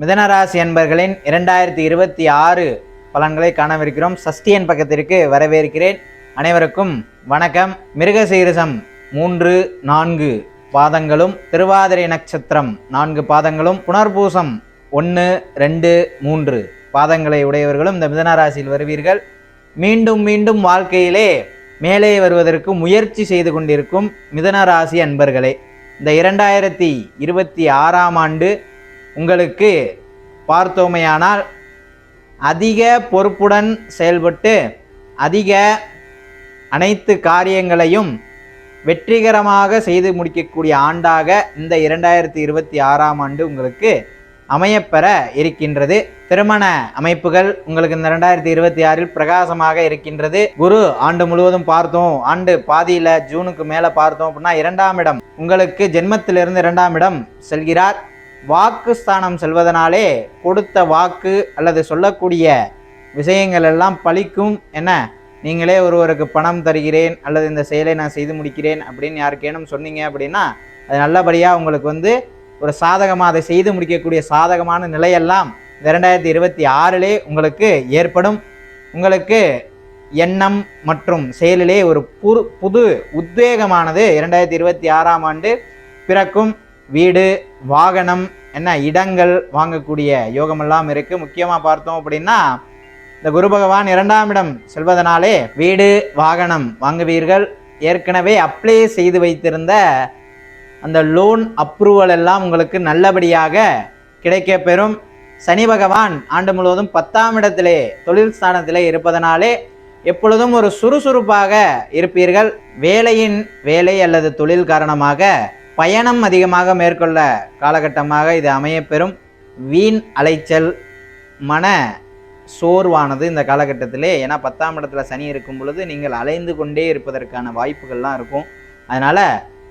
மிதனராசி அன்பர்களின் இரண்டாயிரத்தி இருபத்தி ஆறு பலன்களை காணவிருக்கிறோம். சஷ்டியன் பக்கத்திற்கு வரவேற்கிறேன். அனைவருக்கும் வணக்கம். மிருகசீரிசம் மூன்று நான்கு பாதங்களும் திருவாதிரை நட்சத்திரம் நான்கு பாதங்களும் புனர்பூசம் ஒன்று ரெண்டு மூன்று பாதங்களை உடையவர்களும் இந்த மிதனராசியில் வருவீர்கள். மீண்டும் மீண்டும் வாழ்க்கையிலே மேலே வருவதற்கு முயற்சி செய்து கொண்டிருக்கும் மிதனராசி அன்பர்களே இந்த இரண்டாயிரத்தி இருபத்தி ஆறாம் ஆண்டு உங்களுக்கு பார்த்தோமையானால் அதிக பொறுப்புடன் செயல்பட்டு அதிக அனைத்து காரியங்களையும் வெற்றிகரமாக செய்து முடிக்கக்கூடிய ஆண்டாக இந்த இரண்டாயிரத்தி இருபத்தி ஆறாம் ஆண்டு உங்களுக்கு அமையப்பெற இருக்கின்றது. திருமண அமைப்புகள் உங்களுக்கு இந்த ரெண்டாயிரத்தி இருபத்தி ஆறில் பிரகாசமாக இருக்கின்றது. குரு ஆண்டு முழுவதும் பார்த்தோம். ஆண்டு பாதியில் ஜூனுக்கு மேலே பார்த்தோம் அப்படின்னா இரண்டாம் இடம். உங்களுக்கு ஜென்மத்திலிருந்து இரண்டாம் இடம் செல்கிறார். வாக்குஸ்தானம் செல்வதனாலே கொடுத்த வாக்கு அல்லது சொல்லக்கூடிய விஷயங்கள் எல்லாம் பழிக்கும் என்ன? நீங்களே ஒருவருக்கு பணம் தருகிறேன் அல்லது இந்த செயலை நான் செய்து முடிக்கிறேன் அப்படின்னு யாருக்கேனும் சொன்னீங்க அப்படின்னா அது நல்லபடியாக உங்களுக்கு வந்து ஒரு சாதகமாக அதை செய்து முடிக்கக்கூடிய சாதகமான நிலையெல்லாம் இந்த ரெண்டாயிரத்தி இருபத்தி ஆறிலே உங்களுக்கு ஏற்படும். உங்களுக்கு எண்ணம் மற்றும் செயலிலே ஒரு புது புது உத்வேகமானது இரண்டாயிரத்தி இருபத்தி ஆறாம் ஆண்டு பிறக்கும். வீடு வாகனம் என்ன இடங்கள் வாங்கக்கூடிய யோகமெல்லாம் இருக்குது முக்கியமாக பார்த்தோம் அப்படின்னா இந்த குரு பகவான் இரண்டாம் இடம் செல்வதனாலே வீடு வாகனம் வாங்குவீர்கள். ஏற்கனவே அப்ளை செய்து வைத்திருந்த அந்த லோன் அப்ரூவல் எல்லாம் உங்களுக்கு நல்லபடியாக கிடைக்க பெறும். சனி பகவான் ஆண்டு முழுவதும் பத்தாம் இடத்திலே தொழில் ஸ்தானத்திலே இருப்பதனாலே எப்பொழுதும் ஒரு சுறுசுறுப்பாக இருப்பீர்கள். வேலையின் வேலை அல்லது தொழில் காரணமாக பயணம் அதிகமாக மேற்கொள்ள காலகட்டமாக இது அமையப்பெறும். வீண் அலைச்சல் மன சோர்வானது இந்த காலகட்டத்திலே. ஏன்னா பத்தாம் இடத்துல சனி இருக்கும் பொழுது நீங்கள் அலைந்து கொண்டே இருப்பதற்கான வாய்ப்புகள்லாம் இருக்கும். அதனால்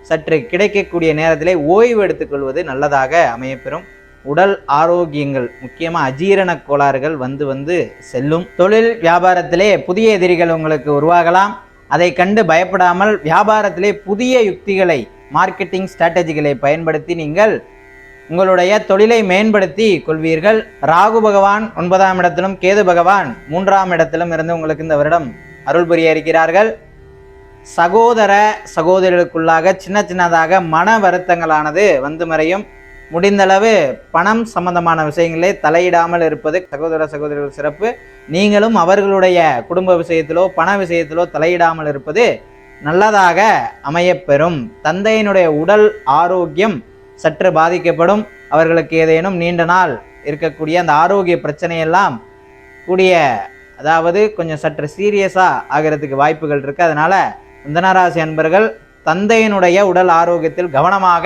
சற்று கிடைக்கக்கூடிய நேரத்திலே ஓய்வு எடுத்துக்கொள்வது நல்லதாக அமையப்பெறும். உடல் ஆரோக்கியங்கள் முக்கியமாக அஜீரண கோளாறுகள் வந்து வந்து செல்லும். தொழில் வியாபாரத்திலே புதிய எதிரிகள் உங்களுக்கு உருவாகலாம். அதை கண்டு பயப்படாமல் வியாபாரத்திலே புதிய யுக்திகளை மார்க்கெட்டிங் ஸ்ட்ராட்டஜிகளை பயன்படுத்தி நீங்கள் உங்களுடைய தொழிலை மேம்படுத்தி கொள்வீர்கள். ராகு பகவான் ஒன்பதாம் இடத்திலும் கேது பகவான் மூன்றாம் இடத்திலும் இருந்து உங்களுக்கு இந்த வருடம் அருள் புரிய இருக்கிறார்கள். சகோதர சகோதரிகளுக்குள்ளாக சின்ன சின்னதாக மன வருத்தங்களானது வந்து மறையும். முடிந்தளவு பணம் சம்பந்தமான விஷயங்களே தலையிடாமல் இருப்பது சகோதர சகோதரிகள் சிறப்பு. நீங்களும் அவர்களுடைய குடும்ப விஷயத்திலோ பண விஷயத்திலோ தலையிடாமல் இருப்பது நல்லதாக அமையப்பெறும். தந்தையினுடைய உடல் ஆரோக்கியம் சற்று பாதிக்கப்படும். அவர்களுக்கு ஏதேனும் நீண்ட நாள் இருக்கக்கூடிய அந்த ஆரோக்கிய பிரச்சனையெல்லாம் கூடிய அதாவது கொஞ்சம் சற்று சீரியஸாக ஆகிறதுக்கு வாய்ப்புகள் இருக்குது அதனால் குந்தனராசி அன்பர்கள் தந்தையினுடைய உடல் ஆரோக்கியத்தில் கவனமாக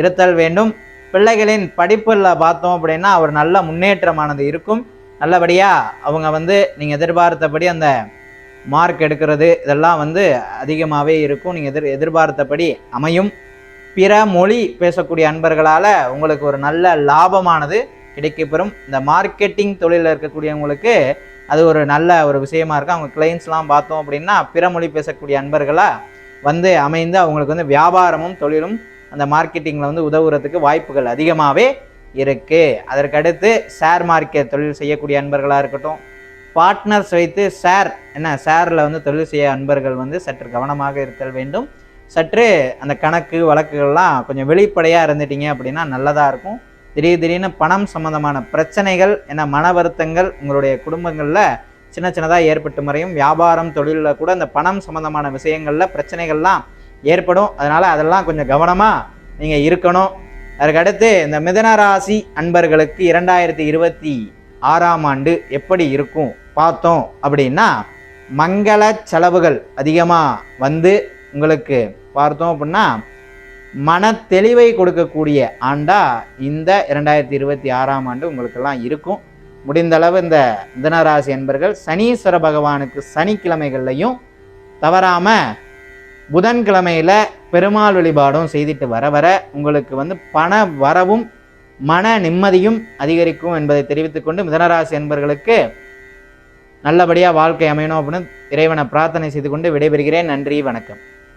இருத்தல் வேண்டும். பிள்ளைகளின் படிப்பில் பார்த்தோம் அப்படின்னா ஒரு நல்ல முன்னேற்றமானது இருக்கும். நல்லபடியாக அவங்க வந்து நீங்கள் எதிர்பார்த்தபடி அந்த மார்க் எடுக்கிறது இதெல்லாம் வந்து அதிகமாகவே இருக்கும். நீங்கள் எதிர் எதிர்பார்த்தபடி அமையும். பிற மொழி பேசக்கூடிய அன்பர்களால் உங்களுக்கு ஒரு நல்ல லாபமானது கிடைக்கப்பெறும். இந்த மார்க்கெட்டிங் தொழிலில் இருக்கக்கூடியவங்களுக்கு அது ஒரு நல்ல ஒரு விஷயமா இருக்கும். அவங்க கிளைண்ட்ஸ்லாம் பார்த்தோம் அப்படின்னா பிற மொழி பேசக்கூடிய அன்பர்களாக வந்து அமைந்து அவங்களுக்கு வந்து வியாபாரமும் தொழிலும் அந்த மார்க்கெட்டிங்கில் வந்து உதவுறதுக்கு வாய்ப்புகள் அதிகமாகவே இருக்குது அதற்கடுத்து ஷேர் மார்க்கெட் தொழில் செய்யக்கூடிய அன்பர்களாக இருக்கட்டும் பார்ட்னர்ஸ் வைத்து ஷேர் என்ன ஷேரில் வந்து தொழில் செய்ய அன்பர்கள் வந்து சற்று கவனமாக இருத்தல் வேண்டும். சற்று அந்த கணக்கு வழக்குகள்லாம் கொஞ்சம் வெளிப்படையாக இருந்துட்டீங்க அப்படின்னா நல்லதாக இருக்கும். திடீர் திடீர்னு பணம் சம்மந்தமான பிரச்சனைகள் என்ன மன வருத்தங்கள் உங்களுடைய குடும்பங்களில் சின்ன சின்னதாக ஏற்பட்டு முறையும். வியாபாரம் தொழிலில் கூட இந்த பணம் சம்மந்தமான விஷயங்களில் பிரச்சனைகள்லாம் ஏற்படும். அதனால் அதெல்லாம் கொஞ்சம் கவனமாக நீங்கள் இருக்கணும். அதற்கடுத்து இந்த மிதனராசி அன்பர்களுக்கு இரண்டாயிரத்தி இருபத்தி ஆறாம் ஆண்டு எப்படி இருக்கும்? பார்த்தோம் அப்படின்னா மங்கள செலவுகள் அதிகமாக வந்து உங்களுக்கு பார்த்தோம் அப்படின்னா மன தெளிவை கொடுக்கக்கூடிய ஆண்டா இந்த இரண்டாயிரத்தி இருபத்தி ஆறாம் ஆண்டு உங்களுக்கெல்லாம் இருக்கும். முடிந்தளவு இந்த மிதனராசி என்பர்கள் சனீஸ்வர பகவானுக்கு சனிக்கிழமைகள்லையும் தவறாமல் புதன்கிழமையில் பெருமாள் வழிபாடும் செய்துட்டு வர வர உங்களுக்கு வந்து பண வரவும் மன நிம்மதியும் அதிகரிக்கும் என்பதை தெரிவித்துக்கொண்டு மிதனராசி என்பர்களுக்கு நல்லபடியாக வாழ்க்கை அமையணும் அப்படின்னு இறைவனை பிரார்த்தனை செய்து கொண்டு விடைபெறுகிறேன். நன்றி வணக்கம்.